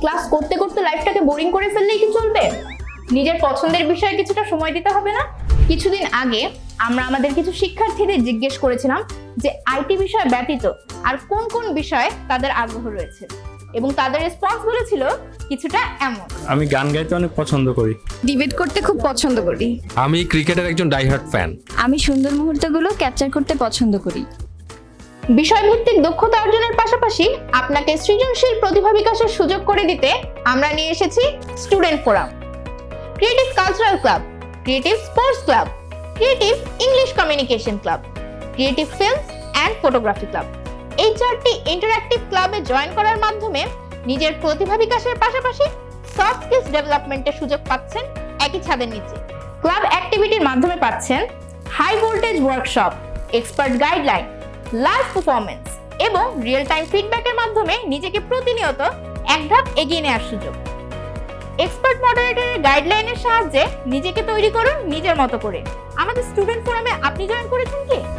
Class করতে করতে লাইফটাকে বোরিং করে ফেললেই কি চলবে? নিজের পছন্দের বিষয়ে কিছুটা সময় দিতে হবে না? কিছুদিন আগে আমরা আমাদের কিছু শিক্ষার্থীদের জিজ্ঞেস করেছিলাম যে আইটি বিষয় ব্যতীত আর কোন কোন বিষয়ে তাদের আগ্রহ রয়েছে? এবং তাদের রেসপন্স বলেছিল কিছুটা এমন। আমি গান গাইতে অনেক পছন্দ করি। ডিবেট করতে খুব পছন্দ করি। আমি ক্রিকেটের একজন ডাইহার্ট ফ্যান আমি সুন্দর মুহূর্তগুলো ক্যাপচার করতে পছন্দ করি। বিষয়ভিত্তিক দক্ষতা অর্জনের পাশাপাশি আপনাকে সৃজনশীল প্রতিভা বিকাশের সুযোগ করে দিতে আমরা নিয়ে এসেছি student forum. Creative cultural club, creative sports club, creative English communication club, creative films and photography club. এই চারটি ইন্টারঅ্যাক্টিভ ক্লাবে জয়েন করার মাধ্যমে নিজের প্রতিভা বিকাশের পাশাপাশি সফট স্কিলস ডেভেলপমেন্টের সুযোগ পাচ্ছেন একই ছাদের নিচে। ক্লাব অ্যাক্টিভিটির মাধ্যমে পাচ্ছেন high voltage workshop, expert guideline live performance এবং রিয়েল টাইম ফিডব্যাকের মাধ্যমে নিজেকে প্রতিনিয়ত এক ধাপ এগিয়ে নেওয়ার সুযোগ। এক্সপার্ট মডারেটরের গাইডলাইনের সাহায্যে নিজেকে তৈরি করুন নিজের মতো করে। আমাদের স্টুডেন্ট ফোরামে আপনি জয়েন করেছেন কি?